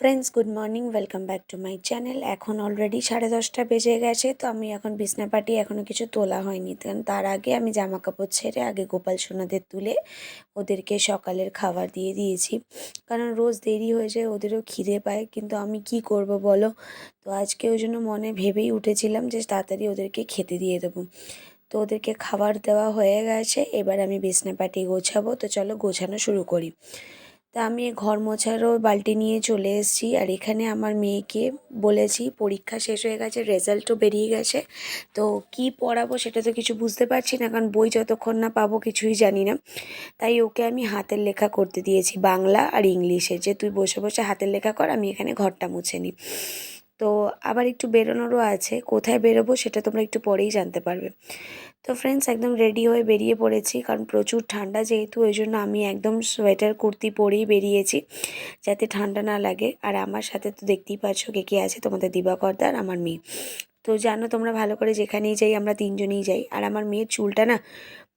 Friends good morning welcome back to my channel এখন already সাড়ে দশটা বেজে গেছে, তো আমি এখন বিছনাপাটি এখনও কিছু তোলা হয়নি। কারণ তার আগে আমি জামা কাপড় ছেড়ে আগে গোপাল সোনাদের তুলে ওদেরকে সকালের খাবার দিয়ে দিয়েছি। কারণ রোজ দেরি হয়ে যায়, ওদেরও খিদে পায়, কিন্তু আমি কি করব বলো? তো আজকে ওই জন্য মনে ভেবেই উঠেছিলাম যে তাড়াতাড়ি ওদেরকে খেতে দিয়ে দেবো। তো ওদেরকে খাবার দেওয়া হয়ে গেছে, এবার আমি বিছনাপাটি গোছাবো। তো চলো গোছানো শুরু করি। তা আমি ঘর মোছারও বালতি নিয়ে চলে এসেছি আর এখানে আমার মেয়েকে বলেছি, পরীক্ষা শেষ হয়ে গেছে, রেজাল্টও বেরিয়ে গেছে। তো কি পড়াবো সেটা তো কিছু বুঝতে পারছি না, কারণ বই যতক্ষণ না পাবো কিছুই জানি না। তাই ওকে আমি হাতের লেখা করতে দিয়েছি, বাংলা আর ইংলিশে যে তুই বসে বসে হাতের লেখা কর, আমি এখানে ঘরটা মুছে নিই। তো আবার একটু বেরোনোরও আছে। কোথায় বেরোবো সেটা তোমরা একটু পরেই জানতে পারবে। তো ফ্রেন্ডস একদম রেডি হয়ে বেরিয়ে পড়েছি। কারণ প্রচুর ঠান্ডা যেহেতু ওই জন্য আমি একদম সোয়েটার কুর্তি পরেই বেরিয়েছি যাতে ঠান্ডা না লাগে। আর আমার সাথে তো দেখতেই পাচ্ছ কে কে আছে, তোমাদের দিবাকর্দা আর আমার মেয়ে। তো জানো তোমরা ভালো করে যেখানেই যাই আমরা তিনজনেই যাই। আর আমার মেয়ের চুলটা না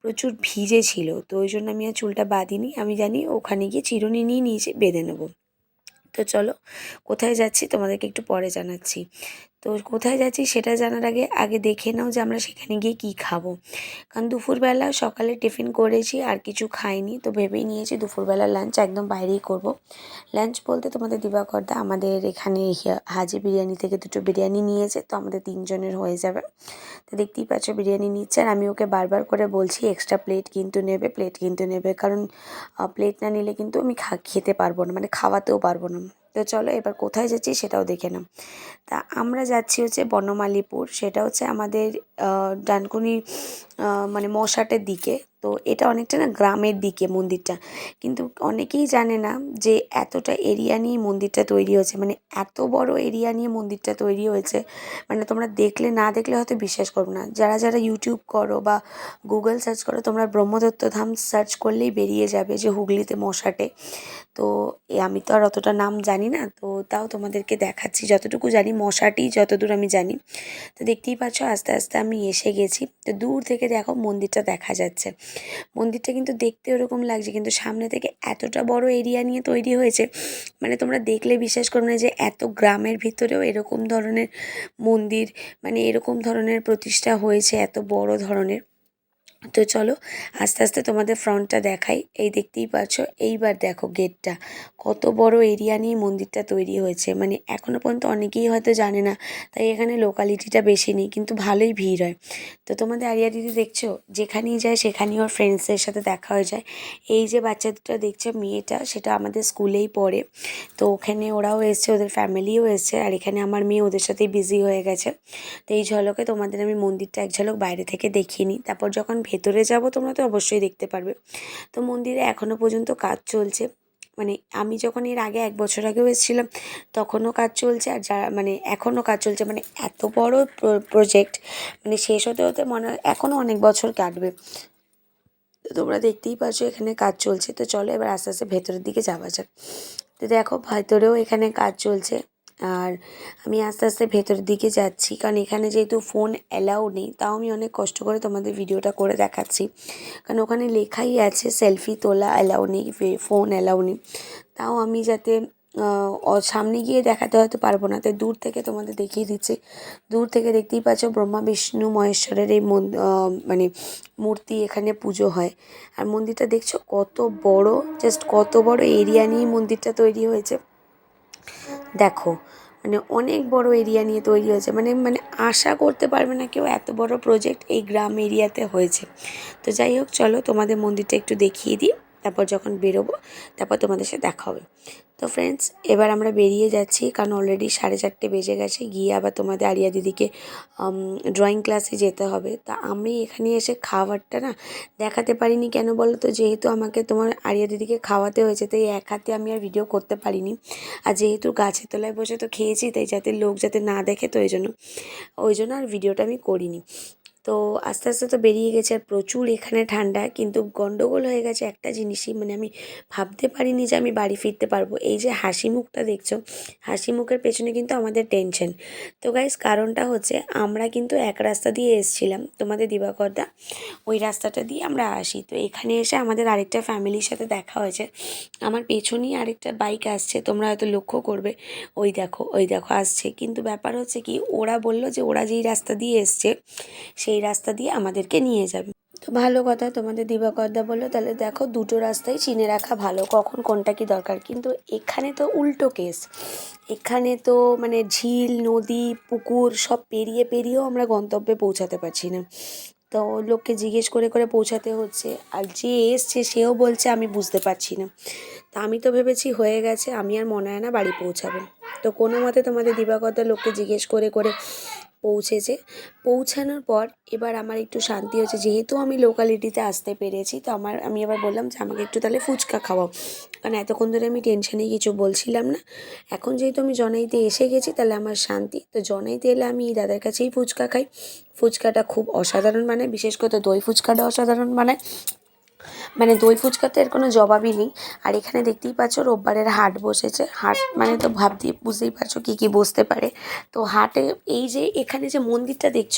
প্রচুর ভিজে ছিল, তো ওই জন্য আমি আর চুলটা বাঁধিনি। আমি জানি ওখানে গিয়ে চিরুনি নিয়ে নিয়েছি বেঁধে নেব। তো চলো কোথায় যাচ্ছি তোমাদেরকে একটু পরে জানাচ্ছি। তো কোথায় যাচ্ছি সেটা জানার আগে আগে দেখে নাও যে আমরা সেখানে গিয়ে কী খাব। কারণ দুপুরবেলা সকালে টিফিন করেছি, আর কিছু খাইনি। তো ভেবেই নিয়েছি দুপুরবেলা লাঞ্চ একদম বাইরেই করব। লাঞ্চ বলতে তোমাদের দিবাকরদা আমাদের এখানে হাজি বিরিয়ানি থেকে দুটো বিরিয়ানি নিয়েছে, তো আমাদের তিনজনের হয়ে যাবে। তো দেখতেই পাচ্ছ বিরিয়ানি নিচ্ছে, আর আমি ওকে বারবার করে বলছি এক্সট্রা প্লেট কিন্তু নেবে প্লেট কিন্তু নেবে। কারণ প্লেট না নিলে কিন্তু আমি খা, খেতে পারব না মানে খাওয়াতেও পারব না। তো চলো এবার কোথায় যাচ্ছি সেটাও দেখে নাও। তা আমরা যাচ্ছি হচ্ছে বনমালীপুর, সেটা হচ্ছে আমাদের ডানকুনি মানে মশাটের দিকে। তো এটা অনেকটা না গ্রামের দিকে মন্দিরটা। কিন্তু অনেকেই জানে না যে এতটা এরিয়া নিয়ে মন্দিরটা তৈরি হয়েছে। মানে এত বড় এরিয়া নিয়ে মন্দিরটা তৈরি হয়েছে। মানে তোমরা দেখলে না দেখলে হয়তো বিশ্বাস করবে না। যারা যারা ইউটিউব করো বা গুগল সার্চ করো, তোমরা ব্রহ্মদত্ত ধাম সার্চ করলেই বেরিয়ে যাবে যে হুগলিতে মশাটে। তো আমি তো আর অতটা নাম জানি না। তো তাও তোমাদেরকে দেখাচ্ছি। যতটুকু জানি মশাটি যতদূর আমি জানি। তো দেখতেই পাচ্ছ আস্তে আস্তে আমি এসে গেছি। তো দূর থেকে দেখো মন্দিরটা দেখা যাচ্ছে। মন্দিরটা কিন্তু দেখতে ওরকম লাগছে, কিন্তু সামনে থেকে এতটা বড় এরিয়া নিয়ে তৈরি হয়েছে মানে তোমরা দেখলে বিশ্বাস করবে না যে এত গ্রামের ভিতরেও এরকম ধরনের মন্দির মানে এরকম ধরনের প্রতিষ্ঠা হয়েছে, এত বড় ধরনের। তো চলো, আস্তে আস্তে তোমাদের ফ্রন্টটা দেখাই। এই দেখতেই পাচ্ছ, এইবার দেখো গেটটা কত বড় এরিয়া নিয়ে মন্দিরটা তৈরি হয়েছে। মানে এখনও পর্যন্ত অনেকেই হয়তো জানে না, তাই এখানে লোকালিটিটা বেশি নেই, কিন্তু ভালোই ভিড় হয়। তো তোমাদের আরিয়া দিদি দেখছ? যেখানেই যায়, সেখানেই ওর ফ্রেন্ডসদের সাথে দেখা হয়ে যায়। এই যে বাচ্চা দুটো দেখছ, মেয়েটা, সেটা আমাদের স্কুলেই পড়ে। তো ওখানে ওরাও এসছে, ওদের ফ্যামিলিও এসছে, আর এখানে আমার মেয়ে ওদের সাথেই বিজি হয়ে গেছে। তো এই ঝলকে তোমাদের আমি মন্দিরটা এক ঝলক বাইরে থেকে দেখিনি তারপর যখন ভেতরে যাব তোমরা তো অবশ্যই দেখতে পারবে। তো মন্দিরে এখনও পর্যন্ত কাজ চলছে। মানে আমি যখন এর আগে এক বছর আগেও এসেছিলাম, তখনও কাজ চলছে। আর যারা মানে এখনও কাজ চলছে মানে এত বড় প্রজেক্ট মানে শেষ হতে হতে মনে হয় এখনও অনেক বছর কাটবে। তো তোমরা দেখতেই পাচ্ছ এখানে কাজ চলছে। তো চলো এবার আস্তে আস্তে ভেতরের দিকে যাওয়া যাক। তো দেখো ভেতরেও এখানে কাজ চলছে। আর আমি আস্তে আস্তে ভেতরের দিকে যাচ্ছি। কারণ এখানে যেহেতু ফোন অ্যালাউ নেই, তাও আমি অনেক কষ্ট করে তোমাদের ভিডিওটা করে দেখাচ্ছি। কারণ ওখানে লেখাই আছে সেলফি তোলা অ্যালাউ নেই ফোন অ্যালাউ নেই। তাও আমি যাতে সামনে গিয়ে দেখাতে হয়তো পারব না। তাই দূর থেকে তোমাদের দেখিয়ে দিচ্ছি। দূর থেকে দেখতেই পাচ্ছ ব্রহ্মা, বিষ্ণু, মহেশ্বরের এই মানে মূর্তি এখানে পুজো হয়। আর মন্দিরটা দেখছ কত বড় জাস্ট কত বড় এরিয়া নিয়ে মন্দিরটা তৈরি হয়েছে। দেখো মানে অনেক বড় এরিয়া নিয়ে তৈরি হয়েছে। মানে মানে আশা করতে পারবে না কেউ এত বড় প্রজেক্ট এই গ্রাম এরিয়াতে হয়েছে। তো যাই হোক, চলো তোমাদের মন্দিরটা একটু দেখিয়ে দিই। তারপর যখন বেরোবো, তারপর তোমাদের সাথে দেখা হবে। তো ফ্রেন্ডস এবার আমরা বেরিয়ে যাচ্ছি, কারণ অলরেডি সাড়ে চারটে বেজে গেছে, গিয়ে আবার তোমাদের আরিয়া দিদিকে ড্রয়িং ক্লাসে যেতে হবে। তা আমি এখানে এসে খাবারটা না দেখাতে পারিনি কেন বলো তো? যেহেতু আমাকে তোমার আরিয়া দিদিকে খাওয়াতে হয়েছে, তাই এক হাতে আমি আর ভিডিও করতে পারিনি। আর যেহেতু গাছের তলায় বসে তো খেয়েছি, তাই যাতে লোক যাতে না দেখে, তো ওই জন্য ওই জন্য আর ভিডিওটা আমি করিনি। তো আস্তে আস্তে তো বেরিয়ে গেছে আর প্রচুর এখানে ঠান্ডা। কিন্তু গন্ডগোল হয়ে গেছে একটা জিনিসই মানে আমি ভাবতে পারিনি যে আমি বাড়ি ফিরতে পারব। এই যে হাসি মুখটা দেখছ, হাসি মুখের পেছনে কিন্তু আমাদের টেনশন তো গাইজ কারণটা হচ্ছে আমরা কিন্তু এক রাস্তা দিয়ে এসছিলাম, তোমাদের দিবাকরদা। ওই রাস্তাটা দিয়ে আমরা আসি। তো এখানে এসে আমাদের আরেকটা ফ্যামিলির সাথে দেখা হয়েছে। আমার পেছনেই আরেকটা বাইক আসছে, তোমরা হয়তো লক্ষ্য করবে। ওই দেখো ওই দেখো, আসছে। কিন্তু ব্যাপার হচ্ছে কি, ওরা বলল যে ওরা যেই রাস্তা দিয়ে এসছে, সেই রাস্তা দিয়ে আমাদেরকে নিয়ে যাবে। তো ভালো কথা, তোমাদের দিবাকরদা বলল, তাহলে দেখো দুটো রাস্তাই চিনে রাখা ভালো, কখন কোনটা কি দরকার। কিন্তু এখানে তো উল্টো কেস। এখানে তো মানে ঝিল, নদী, পুকুর সব পেরিয়ে পেরিয়েও আমরা গন্তব্যে পৌঁছাতে পারছি না। তো লোককে জিজ্ঞেস করে করে পৌঁছাতে হচ্ছে, আর যে এসছে সেও বলছে, আমি বুঝতে পারছি না। তা আমি তো ভেবেছি হয়ে গেছে, আমি আর মনে হয় না বাড়ি পৌঁছাবো। তো কোনো মতে তোমাদের দিবাকরদা লোককে জিজ্ঞেস করে করে পৌঁছেছে। পৌঁছানোর পর এবার আমার একটু শান্তি হচ্ছে। যেহেতু আমি লোকালিটিতে আসতে পেরেছি, তো আমার, আমি এবার বললাম যে আমাকে একটু তাহলে ফুচকা খাওয়াও। কারণ এতক্ষণ ধরে আমি টেনশানে কিছু বলছিলাম না। এখন যেহেতু আমি জনাইতে এসে গেছি, তাহলে আমার শান্তি। তো জনাইতে এলে আমি দাদার কাছেই ফুচকা খাই। ফুচকাটা খুব অসাধারণ বানায়, বিশেষ করে দই ফুচকাটা অসাধারণ বানায়। মানে দই ফুচকাতে এর কোনো জবাবই নেই। আর এখানে দেখতেই পাচ্ছ রোববারের হাট বসেছে। হাট মানে তো ভাব দিয়ে বুঝতেই পারছ কী কী বসতে পারে। তো হাটে এই যে এখানে যে মন্দিরটা দেখছ,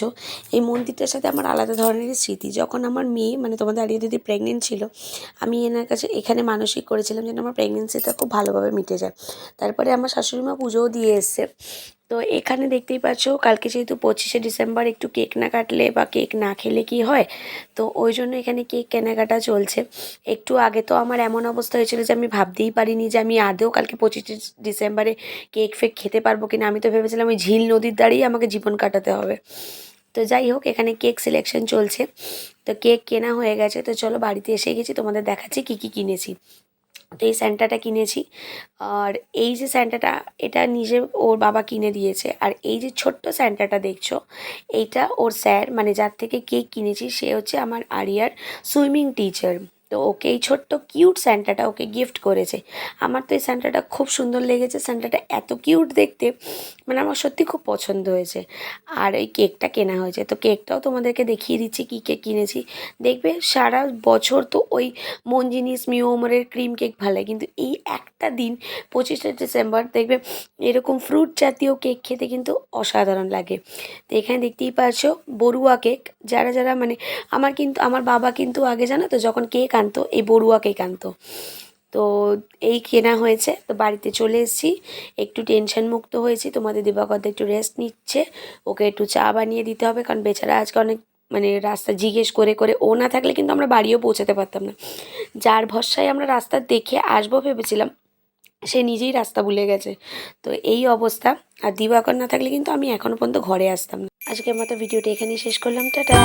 এই মন্দিরটার সাথে আমার আলাদা ধরনের স্মৃতি। যখন আমার মেয়ে মানে তোমাদের আলিয়া দিদি প্রেগনেন্ট ছিল, আমি এনার কাছে এখানে মানসিক করেছিলাম যেন আমার প্রেগনেন্সিটা খুব ভালোভাবে মিটে যায়। তারপরে আমার শাশুড়ি মা পুজোও দিয়ে এসছে। তো এখানে দেখতেই পাচ্ছ, কালকে যেহেতু পঁচিশে ডিসেম্বর একটু কেক না কাটলে বা কেক না খেলে কি হয়, তো ওই জন্য এখানে কেক কেনাকাটা চলছে। একটু আগে তো আমার এমন অবস্থা হয়েছিল যে আমি ভাবতেই পারিনি যে আমি আদেও কালকে পঁচিশে ডিসেম্বরে কেক ফেক খেতে পারব কিনা। আমি তো ভেবেছিলাম ওই ঝিল নদীর দাঁড়িয়ে আমাকে জীবন কাটাতে হবে। তো যাই হোক, এখানে কেক সিলেকশন চলছে। তো কেক কেনা হয়ে গেছে। তো চলো বাড়িতে এসে গেছি, তোমাদের দেখাচ্ছি কী কী কিনেছি। তো এই স্যান্টাটা কিনেছি। আর এই যে স্যান্টাটা, এটা নিজে ওর বাবা কিনে দিয়েছে। আর এই যে ছোট্ট স্যান্টাটা দেখছ, এইটা ওর স্যার মানে যার থেকে কেক কিনেছি, সে হচ্ছে আমার আরিয়ার সুইমিং টিচার। তো ওকে এই ছোট্ট কিউট স্যান্টাটা ওকে গিফট করেছে। আমার তো এই স্যান্টাটা খুব সুন্দর লেগেছে। স্যান্টাটা এত কিউট দেখতে মানে আমার সত্যি খুব পছন্দ হয়েছে। আর এই কেকটা কেনা হয়েছে। তো কেকটাও তোমাদেরকে দেখিয়ে দিচ্ছি কী কেক কিনেছি। দেখবে সারা বছর তো ওই মন জিনিস মিওমরের ক্রিম কেক ভালো কিন্তু এই একটা দিন, পঁচিশে ডিসেম্বর, দেখবে এরকম ফ্রুট জাতীয় কেক খেতে কিন্তু অসাধারণ লাগে। তো এখানে দেখতেই পাচ্ছ বড়ুয়া কেক। যারা যারা মানে আমার কিন্তু, আমার বাবা কিন্তু আগে জানো তো, যখন কেক আনতো এই বড়ুয়া কেক আনতো তো এই কেনা হয়েছে, তো বাড়িতে চলে এসেছি। একটু টেনশন মুক্ত হয়েছি তোমাদের দিবাকরদা একটু রেস্ট নিচ্ছে। ওকে একটু চা বানিয়ে দিতে হবে, কারণ বেচারা আজকে অনেক মানে রাস্তা জিজ্ঞেস করে করে ও না থাকলে কিন্তু আমরা বাড়িও পৌঁছাতে পারতাম না। যার ভরসায় আমরা রাস্তা দেখে আসব ভেবেছিলাম, সে নিজেই রাস্তা ভুলে গেছে। তো এই অবস্থা, আর দিবাকর না থাকলে কিন্তু আমি এখনও পর্যন্ত ঘরে আসতাম না। আজকের মতো ভিডিওটা এখানেই শেষ করলাম, টাটা!